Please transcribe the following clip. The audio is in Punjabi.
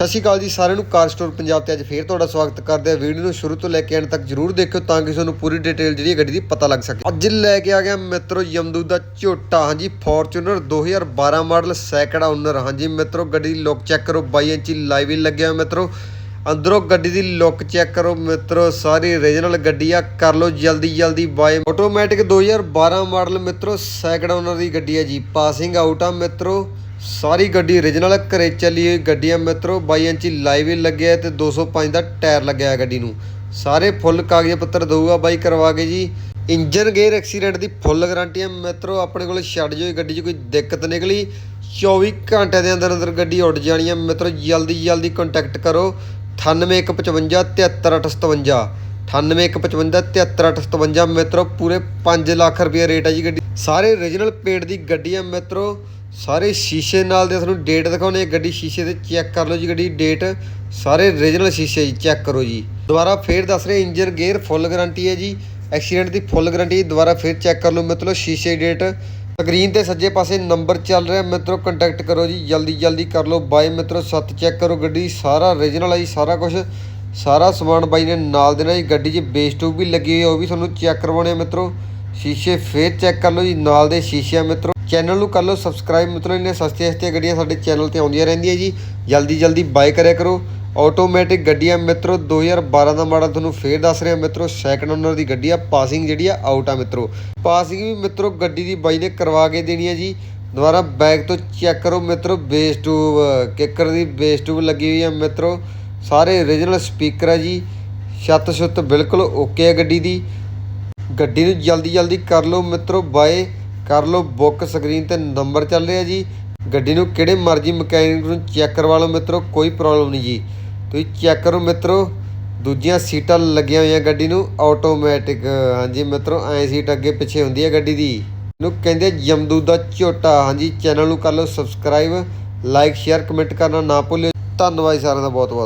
ਸਤਿ ਸ਼੍ਰੀ ਅਕਾਲ ਜੀ, ਸਾਰਿਆਂ ਨੂੰ ਕਾਰ ਸਟੋਰ ਪੰਜਾਬ ਤੇ ਅੱਜ ਫੇਰ ਤੁਹਾਡਾ ਸਵਾਗਤ ਕਰਦੇ ਆ ਵੀਡੀਓ ਨੂੰ ਸ਼ੁਰੂ ਤੋਂ ਲੈ ਕੇ ਐਂਡ ਤੱਕ ਜਰੂਰ ਦੇਖਿਓ ਤਾਂ ਕਿ ਤੁਹਾਨੂੰ ਪੂਰੀ ਡਿਟੇਲ ਜਿਹੜੀ ਹੈ ਗੱਡੀ ਦੀ ਪਤਾ ਲੱਗ ਸਕੇ। ਅੱਜ ਲੈ ਕੇ ਆ ਗਿਆ ਮਿੱਤਰੋ ਯਮਦੂ ਦਾ ਝੋਟਾ। ਹਾਂਜੀ ਫੋਰਚੂਨਰ 2012 ਮਾਡਲ ਸੈਕੜਾ ਓਨਰ ਹਾਂਜੀ ਮਿੱਤਰੋ, ਗੱਡੀ ਦੀ ਲੁੱਕ ਚੈੱਕ ਕਰੋ 22 ਇੰਚੀ ਲਾਈਵ ਹੀ ਲੱਗਿਆ ਮਿੱਤਰੋ। ਅੰਦਰੋਂ ਗੱਡੀ ਦੀ ਲੁੱਕ ਚੈੱਕ ਕਰੋ ਮਿੱਤਰੋ, ਸਾਰੀ ਓਰੀਜਨਲ ਗੱਡੀ ਆ। ਕਰ ਲਓ ਜਲਦੀ ਜਲਦੀ ਬਾਏ ਆਟੋਮੈਟਿਕ 2012 ਮਾਡਲ ਮਿੱਤਰੋ ਸੈਕੜਾ ਓਨਰ ਦੀ ਗੱਡੀ ਹੈ ਜੀ। ਪਾਸਿੰਗ ਆਊਟ ਆ ਮਿੱਤਰੋ। ਸਾਰੀ ਗੱਡੀ origignal ਘਰੇ ਚੱਲੀ ਹੋਈ ਗੱਡੀ ਆ ਮਿੱਤਰੋ 22 ਇੰਚੀ ਲਾਈਵ ਹੀ ਲੱਗਿਆ ਤੇ 205 ਦਾ ਟਾਇਰ ਲੱਗਿਆ ਗੱਡੀ ਨੂੰ। ਸਾਰੇ ਫੁੱਲ ਕਾਗਜ਼ ਪੱਤਰ ਦਊਗਾ ਬਾਈ, ਕਰਵਾ ਕੇ ਜੀ। ਇੰਜਨ ਗੇਅਰ ਐਕਸੀਡੈਂਟ ਦੀ ਫੁੱਲ ਗਾਰੰਟੀ ਹੈ ਮਿੱਤਰੋ, ਆਪਣੇ ਕੋਲ ਛੱਡ ਜਾਓ ਗੱਡੀ 'ਚ ਕੋਈ ਦਿੱਕਤ ਨਿਕਲੀ। 24 ਘੰਟੇ ਦੇ ਅੰਦਰ ਅੰਦਰ ਗੱਡੀ ਉੱਡ ਜਾਣੀ ਹੈ ਮਿੱਤਰੋ ਜਲਦੀ ਜਲਦੀ ਕੰਟੈਕਟ ਕਰੋ 9815 73857 9815 73857 ਮਿੱਤਰੋ ਪੂਰੇ 5 ਲੱਖ ਰੁਪਏ ਰੇਟ ਆ ਜੀ ਗੱਡੀ। ਸਾਰੇ origignal ਪੇਟ ਦੀ ਗੱਡੀ ਆ ਮਿੱਤਰੋ ਸਾਰੇ ਸ਼ੀਸ਼ੇ ਨਾਲ ਦੇ ਤੁਹਾਨੂੰ ਡੇਟ ਦਿਖਾਉਣੇ ਗੱਡੀ ਸ਼ੀਸ਼ੇ ਤੇ ਚੈੱਕ ਕਰ ਲਓ ਜੀ ਗੱਡੀ ਡੇਟ ਸਾਰੇ origignal ਸ਼ੀਸ਼ੇ ਜੀ ਚੈੱਕ ਕਰੋ ਜੀ। ਦੁਬਾਰਾ ਫੇਰ ਦੱਸ ਰਹੇ ਇੰਜਨ ਗੇਅਰ ਫੁੱਲ ਗਾਰੰਟੀ ਹੈ ਜੀ। ਐਕਸੀਡੈਂਟ ਦੀ ਫੁੱਲ ਗਾਰੰਟੀ ਦੁਬਾਰਾ ਫੇਰ ਚੈੱਕ ਕਰ ਲਓ ਮਿੱਤਰੋ ਸ਼ੀਸ਼ੇ ਡੇਟ ਸਕਰੀਨ ਤੇ ਸੱਜੇ ਪਾਸੇ ਨੰਬਰ ਚੱਲ ਰਿਹਾ ਮਿੱਤਰੋ ਕੰਟੈਕਟ ਕਰੋ ਜੀ। ਜਲਦੀ ਜਲਦੀ ਕਰ ਲਓ ਬਾਈ ਮਿੱਤਰੋ ਸੱਤ ਚੈੱਕ ਕਰੋ ਗੱਡੀ। ਸਾਰਾ origignal ਹੈ ਜੀ, ਸਾਰਾ ਕੁਝ ਸਾਰਾ ਸਮਾਨ ਬਾਈ ਨੇ ਨਾਲ ਦੇਣਾ ਜੀ ਗੱਡੀ 'ਚ ਬੇਸ ਵੀ ਲੱਗੀ ਹੋਈ ਹੈ ਉਹ ਵੀ ਤੁਹਾਨੂੰ ਚੈੱਕ ਕਰਵਾਉਣੇ ਆ ਮਿੱਤਰੋ। ਸ਼ੀਸ਼ੇ ਫੇਰ ਚੈੱਕ ਕਰ ਲਓ ਜੀ, ਨਾਲ ਦੇ ਸ਼ੀਸ਼ੇ ਆ ਮਿੱਤਰੋ। ਚੈਨਲ ਨੂੰ ਕਰ ਲਓ ਸਬਸਕ੍ਰਾਈਬ ਮਿੱਤਰੋ ਇਹਨੇ ਸਸਤੀਆਂ ਸਸਤੀਆਂ ਗੱਡੀਆਂ ਸਾਡੇ ਚੈਨਲ ਤੇ ਆਉਂਦੀਆਂ ਰਹਿੰਦੀਆਂ ਜੀ। ਜਲਦੀ ਜਲਦੀ ਬਾਏ ਕਰਿਆ ਕਰੋ। ਆਟੋਮੈਟਿਕ ਗੱਡੀਆਂ ਮਿੱਤਰੋ 2012 ਦਾ ਮਾਡਲ ਤੁਹਾਨੂੰ ਫੇਰ ਦੱਸ ਰਿਹਾ ਮਿੱਤਰੋ ਸੈਕੰਡ ਓਨਰ ਦੀ ਗੱਡੀ ਆ ਪਾਸਿੰਗ ਜਿਹੜੀ ਆ ਆਊਟ ਆ ਮਿੱਤਰੋ। ਪਾਸਿੰਗ ਵੀ ਮਿੱਤਰੋ ਗੱਡੀ ਦੀ ਬਾਈ ਨੇ ਕਰਵਾ ਕੇ ਦੇਣੀ ਆ ਜੀ। ਦੁਬਾਰਾ ਬੈਕ ਤੋਂ ਚੈੱਕ ਕਰੋ ਮਿੱਤਰੋ ਬੇਸ ਟਿਊਬ ਕਿੱਕਰ ਦੀ ਬੇਸ ਟਿਊਬ ਲੱਗੀ ਹੋਈ ਆ ਮਿੱਤਰੋ। ਸਾਰੇ origignal ਸਪੀਕਰ ਆ ਜੀ। ਛੱਤ ਛੁੱਤ ਬਿਲਕੁਲ ਓਕੇ ਆ ਗੱਡੀ ਦੀ। ਗੱਡੀ ਨੂੰ ਜਲਦੀ ਜਲਦੀ ਕਰ ਲਓ ਮਿੱਤਰੋ, ਬਾਏ, ਕਰ ਲਓ ਬੁੱਕ ਸਕਰੀਨ ਤੇ ਨੰਬਰ ਚੱਲ ਰਿਹਾ ਜੀ। ਗੱਡੀ ਨੂੰ ਕਿਹੜੇ ਮਰਜ਼ੀ ਮਕੈਨਿਕ ਨੂੰ ਚੈੱਕ ਕਰਵਾ ਲਓ ਮਿੱਤਰੋ, ਕੋਈ ਪ੍ਰੋਬਲਮ ਨਹੀਂ ਜੀ। ਤੁਸੀਂ ਚੈੱਕ ਕਰੋ ਮਿੱਤਰੋ, ਦੂਜੀਆਂ ਸੀਟਾਂ ਲੱਗੀਆਂ ਹੋਈਆਂ ਗੱਡੀ ਨੂੰ ਆਟੋਮੈਟਿਕ ਹਾਂਜੀ ਮਿੱਤਰੋ, ਐ ਸੀਟ ਅੱਗੇ ਪਿੱਛੇ ਹੁੰਦੀ ਹੈ ਗੱਡੀ ਦੀ। ਇਹਨੂੰ ਕਹਿੰਦੇ ਜਮਦੂ ਦਾ ਝੋਟਾ, ਹਾਂਜੀ ਚੈਨਲ ਨੂੰ ਕਰ ਲਓ ਸਬਸਕ੍ਰਾਈਬ ਲਾਈਕ ਸ਼ੇਅਰ ਕਮੈਂਟ ਕਰਨਾ ਨਾ ਭੁੱਲਿਓ। ਧੰਨਵਾਦ ਜੀ ਸਾਰਿਆਂ ਦਾ ਬਹੁਤ ਬਹੁਤ